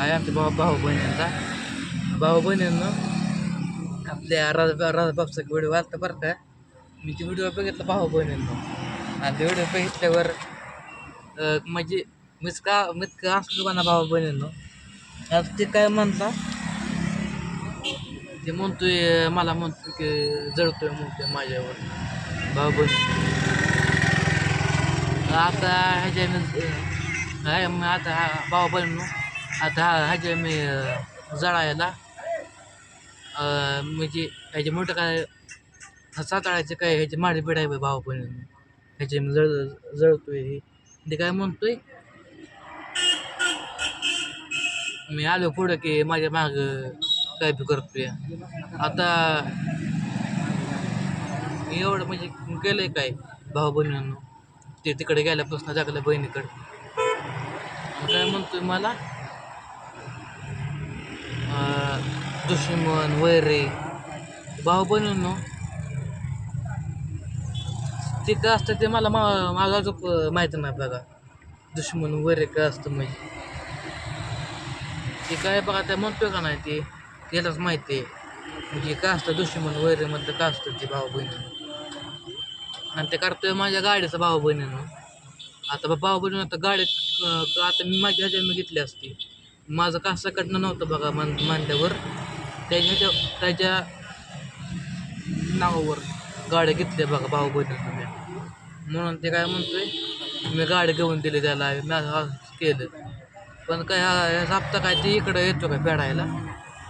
आहे आमच्या भाऊ भाऊ बहिणींचा. भाऊ बहिणींनो आपल्या राजा राजाबाबचा व्हिडिओ आलता बरं का. मी ते व्हिडिओ बघितला भाऊ बहिणींनो. आणि ते व्हिडिओ बघितल्यावर म्हणजे मीच का मीच का असलो का भाऊ बहिणींनो. आता ते काय म्हणता? ते म्हणतोय मला म्हणतोय की जळतोय म्हणतोय माझ्यावर. भाऊ बहीण आता ह्याच्या आहे मग आता भाऊ बहीण आता हा ह्याच्या मी जळायला म्हणजे ह्याचे मोठं काय साताळ्याचे काय ह्याचे माडी बिड आहे भाऊ बहीण ह्याचे मी जळ जळतोय. हे ते काय म्हणतोय? मी आलो पुढं की माझ्या माग काय बी करतोय. आता मी एवढं म्हणजे केलंय काय भाऊ बहिणींनो? ते तिकडे गेल्यापासून जागल्या बहिणीकडे. काय म्हणतोय मला? दुश्मन वैरे. भाऊ बहिणींनो ते काय असतं ते मला मा माझं अजून माहिती नाही बघा. दुश्मन वैरे काय असतं म्हणजे ते काय बघा त्या म्हणतोय का नाही ते? त्यालाच माहिती आहे. म्हणजे काय असतं दुश्मन वैरे म्हणतं काय असतं ते भाऊ बहिणी आणि ते करतोय माझ्या गाडीचं भाऊ बहिणीनं. आता बा भाऊ बहिणीनं आता गाडीत आता मी माझ्या ह्याच्या मी घेतली असती. माझं कासाकडनं नव्हतं बघा मान मानल्यावर त्याच्या त्याच्या नावावर गाड्या घेतल्या बघा भाऊ बहिणी मी म्हणून ते काय म्हणतोय मी गाडी घेऊन दिली त्याला मी केलं. पण काय हा साप्ता काय ते इकडं येतो काय फेडायला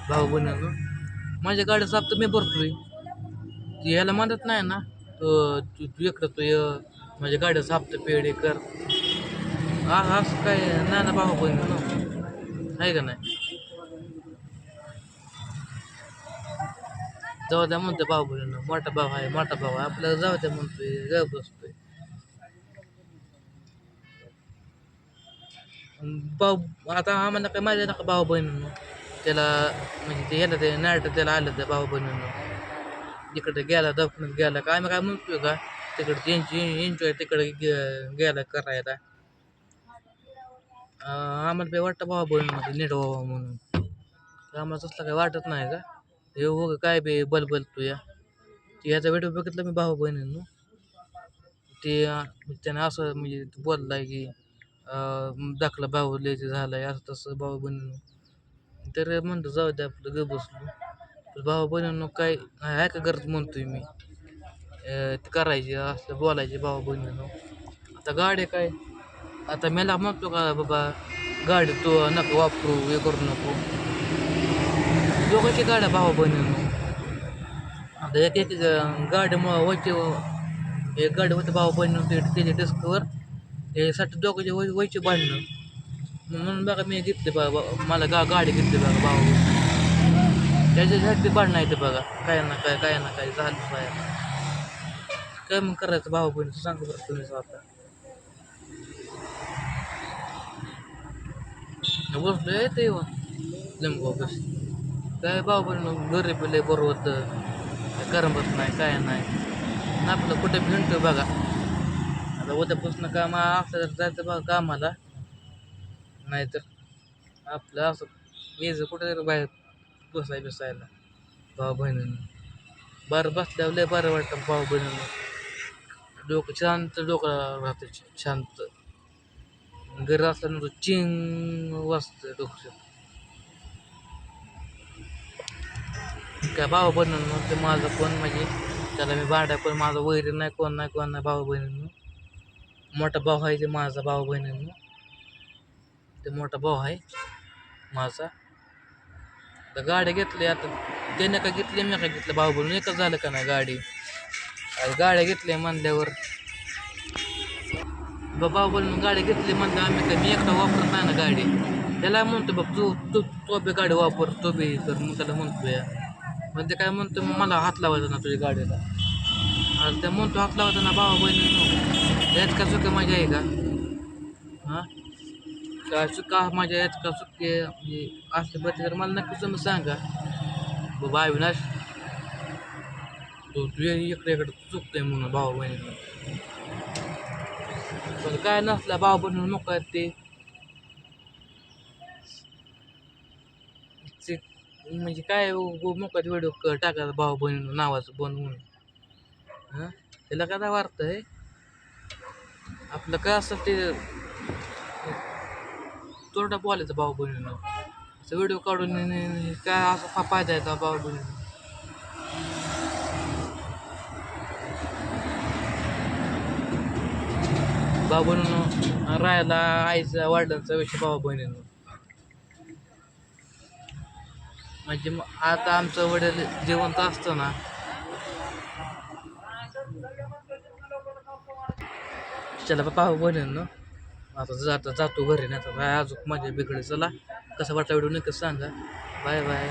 भाऊ बहिणी माझ्या गाडी हप्ता मी भरतोय. ती ह्याला म्हणत नाही ना? तो तू तू इकडं तू ये माझ्या गाडीचा हप्ता पेढे कर. हा असं काय? नाही ना भाऊ बहिणी नाही का नाही? जाऊ द्या म्हणतो भाऊ बहीण मोठा भाऊ आहे मोठा भाऊ आहे. आपल्याला जाऊ द्या म्हणतोय जाऊ बसतोय. भाऊ आता आम्हाला काय माझ्या नका भाऊ बहिणीनं. त्याला म्हणजे ते याला ते नाट त्याला आलं त्या भाऊ बहिणीनं. इकडे गेला दफनत गेला काय आम्ही काय म्हणतोय का? तिकडे त्यांची एन्जॉय तिकडे गे- गेला करायला. आम्हाला काही वाटतं भावा बहिणीमध्ये नीट व्हावा म्हणून. तर आम्हाला तसलं काही वाटत नाही का? हे उगं काय बे बलबल तू या. ते ह्याचा व्हिडिओ बघितला मी भाऊ बहिणीनं. ते त्यानं त्याने असं म्हणजे बोललाय की दाखला भाऊ लिहायचं झालाय असं तसं भाऊ बहिणीनं. तर म्हणतो जाऊ द्या आपलं ग बसलो. भाऊ बहिणीनं काय आहे का गरज म्हणतोय मी? ते करायची असं बोलायचे भाऊ बहिणीनं. आता गाडी काय? आता मेला म्हणतो का बाबा गाडी तू नको वापरू हे करू नको दोघांची गाड्या भाऊ बहिणीनं आता एक एक गाडीमुळं वयचे एक गाडी होते भाऊ बहिणी होते त्याच्या डेस्कवर त्यासाठी दोघांचे वय वयचे भांडणं म्हणून बघा मी घेतले बघा मला गा गाडी घेतली बघा भाऊ त्याच्यासाठी भांडणं येते बघा काय ना काय काय ना काय झालं पाहिजे काय मग करायचं भाऊ बहिणीचं सांगा बरं तुम्ही आता बसलो येते येऊन लिंबू बस काय भाऊ बहिणी घरी पिले बरोबर होतं करमत नाही काय नाही आपलं कुठे भिंटो बघा आता उद्यापासून काम असं जायचं बघा कामाला नाहीतर आपलं असं यायचं कुठे बाहेर बसाय बसायला भाऊ बहिणींना बरं बसल्यावर लय बरं वाटतं भाऊ बहिणींना डोकं शांत डोकं राहतं शांत गरज असल्यानं तो चिंग वाजतं डोकं काय भाऊ बहिणींनो ते माझं कोण म्हणजे त्याला मी भाड्या पण माझं वैरी नाही कोण नाही कोण नाही भाऊ बहिणींनो. मोठा भाऊ आहे ते माझा भाऊ बहिणींनो. ते मोठा भाऊ आहे माझा. तर गाड्या घेतली आता त्याने का घेतली मी का घेतलं भाऊ बहिणी एकच झालं का नाही गाडी? गाड्या घेतल्या म्हणल्यावर बाबा बोलून गाडी घेतली म्हणलं आम्ही काय मी एकटा वापरत नाही ना गाडी. त्याला म्हणतो बघ तू तू तो बी गाडी वापर तो बी तर मग त्याला म्हणतो या. मग ते काय म्हणतो मग मला हात लावायचा ना तुझ्या गाडीला. आणि ते म्हणतो हात लावायचा ना भावा बहिणी यात का चुकी माझी आहे का? हां? का चुका माझ्या यात का चुकी म्हणजे असले बरं तर मला नक्की तुम्ही सांगा. बाबा अविनाश तू तुझ्या इकडे इकडे चुकतोय म्हणून भावा बहिणीला. पण काय नसलं भाऊ बहिणी मग ते. म्हणजे काय मोकाचे व्हिडिओ क टाकायचा भाऊ बहीण नावाचं बनवून हां? त्याला काय वार्त आहे आपलं काय असं ते तोरडा बोलायचं भाऊ बहिणीनं असं व्हिडिओ काढून काय असं फायदा आहे भाऊ भाऊ भाऊ बनून राहायला आईचा वडिलांचा विषय भाऊ बहिणीनं. म्हणजे मग आता आमचं वडील जिवंत असताना चला भाऊ बहिणीनं. आता जाता जातो घरी नाही तर काय अजून माझ्या बिकडे चला कसं वाटला व्हिडिओ नक्कीच सांगा. Bye bye.